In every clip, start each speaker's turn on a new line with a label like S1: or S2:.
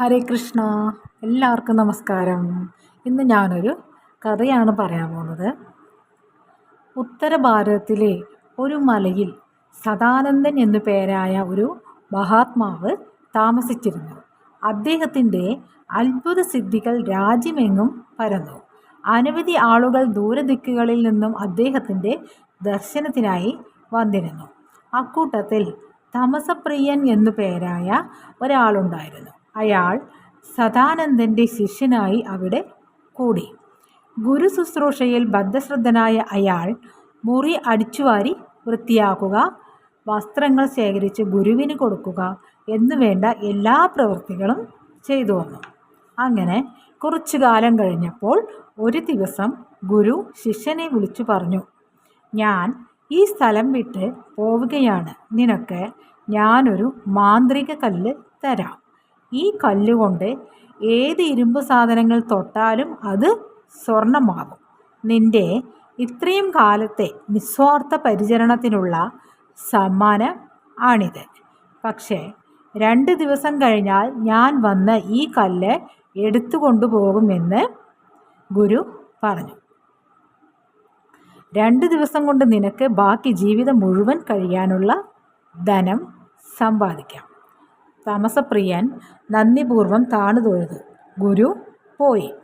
S1: ഹരേ കൃഷ്ണ. എല്ലാവർക്കും നമസ്കാരം. ഇന്ന് ഞാനൊരു കഥയാണ് പറയാൻ പോകുന്നത്. ഉത്തര ഭാരതത്തിലെ ഒരു മലയിൽ സദാനന്ദൻ എന്നു പേരായ ഒരു മഹാത്മാവ് താമസിച്ചിരുന്നു. അദ്ദേഹത്തിന്റെ അത്ഭുത സിദ്ധികൾ രാജ്യമെങ്ങും പരന്നു. അനവധി ആളുകൾ ദൂരദിക്കുകളിൽ നിന്നും അദ്ദേഹത്തിന്റെ ദർശനത്തിനായി വന്നിരുന്നു. അക്കൂട്ടത്തിൽ തമസപ്രിയൻ എന്നു പേരായ ഒരാളുണ്ടായിരുന്നു. അയാൾ സദാനന്ദന്റെ ശിഷ്യനായി അവിടെ കൂടി. ഗുരു ശുശ്രൂഷയിൽ ബദ്ധശ്രദ്ധനായ അയാൾ മുറി അടിച്ചുവാരി വൃത്തിയാക്കുക വസ്ത്രങ്ങൾ ശേഖരിച്ച് ഗുരുവിന് കൊടുക്കുക എന്നുവേണ്ട എല്ലാ പ്രവൃത്തികളും ചെയ്തു വന്നു. അങ്ങനെ കുറച്ചു കാലം കഴിഞ്ഞപ്പോൾ ഒരു ദിവസം ഗുരു ശിഷ്യനെ വിളിച്ചു പറഞ്ഞു ഞാൻ ഈ സ്ഥലം വിട്ട് പോവുകയാണ്. നിനക്ക് ഞാനൊരു മാന്ത്രിക കല്ല് തരാം. ഈ കല്ലുകൊണ്ട് ഏത് ഇരുമ്പ് സാധനങ്ങൾ തൊട്ടാലും അത് സ്വർണമാകും. നിന്റെ ഇത്രയും കാലത്തെ നിസ്വാർത്ഥ പരിചരണത്തിനുള്ള സമ്മാനം ആണിത്. പക്ഷേ രണ്ട് ദിവസം കഴിഞ്ഞാൽ ഞാൻ വന്ന് ഈ കല്ല് എടുത്തു കൊണ്ടുപോകുമെന്ന് ഗുരു പറഞ്ഞു. രണ്ട് ദിവസം കൊണ്ട് നിനക്ക് ബാക്കി ജീവിതം മുഴുവൻ കഴിയാനുള്ള ധനം സമ്പാദിക്കാം. തമസപ്രിയൻ നന്ദിപൂർവം താണു തൊഴുതു ഗുരു പോയി.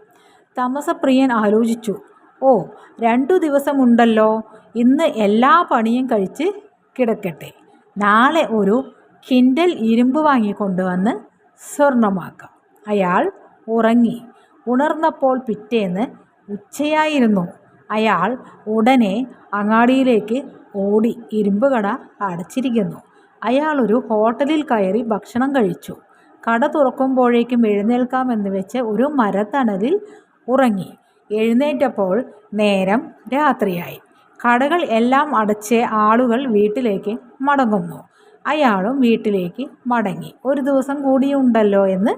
S1: തമസപ്രിയൻ ആലോചിച്ചു. ഓ രണ്ടു ദിവസമുണ്ടല്ലോ. ഇന്ന് എല്ലാ പണിയും കഴിച്ച് കിടക്കട്ടെ. നാളെ ഒരു കിൻഡൽ ഇരുമ്പ് വാങ്ങിക്കൊണ്ടുവന്ന് സ്വർണമാക്കാം. അയാൾ ഉറങ്ങി. ഉണർന്നപ്പോൾ പിറ്റേന്ന് ഉച്ചയായിരുന്നു. അയാൾ ഉടനെ അങ്ങാടിയിലേക്ക് ഓടി ഇരുമ്പ് കട അടച്ചിരിക്കുന്നു. അയാൾ ഒരു ഹോട്ടലിൽ കയറി ഭക്ഷണം കഴിച്ചു. കട തുറക്കുമ്പോഴേക്കും എഴുന്നേൽക്കാമെന്ന് വെച്ച് ഒരു മരത്തണലിൽ ഉറങ്ങി. എഴുന്നേറ്റപ്പോൾ നേരം രാത്രിയായി. കടകൾ എല്ലാം അടച്ച് ആളുകൾ വീട്ടിലേക്ക് മടങ്ങുന്നു. അയാളും വീട്ടിലേക്ക് മടങ്ങി. ഒരു ദിവസം കൂടിയുണ്ടല്ലോ എന്ന്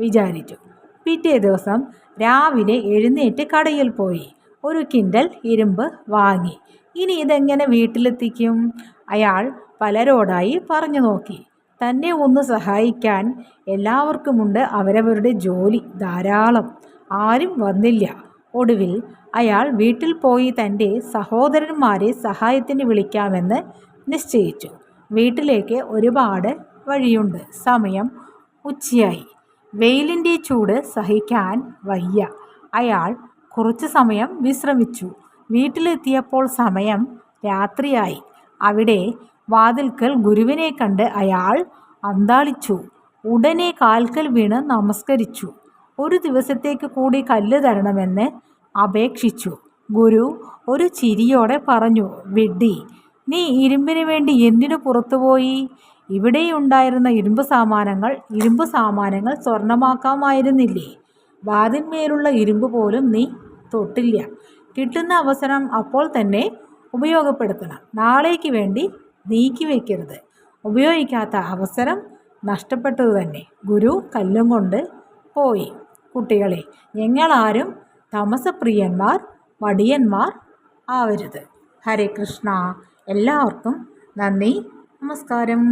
S1: വിചാരിച്ചു. പിറ്റേ ദിവസം രാവിലെ എഴുന്നേറ്റ് കടയിൽ പോയി. ഒരു കിൻഡൽ ഇരുമ്പ് വാങ്ങി. ഇനി ഇതെങ്ങനെ വീട്ടിലെത്തിക്കും? അയാൾ പലരോടായി പറഞ്ഞു നോക്കി. തന്നെ ഒന്ന് സഹായിക്കാൻ എല്ലാവർക്കുമുണ്ട് അവരവരുടെ ജോലി ധാരാളം. ആരും വന്നില്ല. ഒടുവിൽ അയാൾ വീട്ടിൽ പോയി തന്റെ സഹോദരന്മാരെ സഹായത്തിന് വിളിക്കാമെന്ന് നിശ്ചയിച്ചു. വീട്ടിലേക്ക് ഒരുപാട് വഴിയുണ്ട്. സമയം ഉച്ചയായി. വെയിലിന്റെ ചൂട് സഹിക്കാൻ വയ്യ. അയാൾ കുറച്ച് സമയം വിശ്രമിച്ചു. വീട്ടിലെത്തിയപ്പോൾ സമയം രാത്രിയായി. അവിടെ വാതിൽക്കൽ ഗുരുവിനെ കണ്ട് അയാൾ അന്താളിച്ചു. ഉടനെ കാൽക്കൽ വീണ് നമസ്കരിച്ചു. ഒരു ദിവസത്തേക്ക് കൂടി കല്ല് തരണമെന്ന് അപേക്ഷിച്ചു. ഗുരു ഒരു ചിരിയോടെ പറഞ്ഞു വിഡ്ഡി നീ ഇരുമ്പിന് വേണ്ടി എന്തിനു പുറത്തുപോയി ഇവിടെയുണ്ടായിരുന്ന ഇരുമ്പ് സാമാനങ്ങൾ ഇരുമ്പ് സാമാനങ്ങൾ സ്വർണമാക്കാമായിരുന്നില്ലേ വാതിന്മേലുള്ള ഇരുമ്പ് പോലും നീ തൊട്ടില്ല. കിട്ടുന്ന അവസരം അപ്പോൾ തന്നെ ഉപയോഗപ്പെടുത്തണം. നാളേക്ക് വേണ്ടി നീക്കി വയ്ക്കരുത് ഉപയോഗിക്കാത്ത അവസരം നഷ്ടപ്പെട്ടത് തന്നെ. ഗുരു കല്ലും കൊണ്ട് പോയി. കുട്ടികളെ ഞങ്ങളാരും തമസപ്രിയന്മാർ മടിയന്മാർ ആവരുത്. ഹരേ കൃഷ്ണ. എല്ലാവർക്കും നന്ദി. നമസ്കാരം.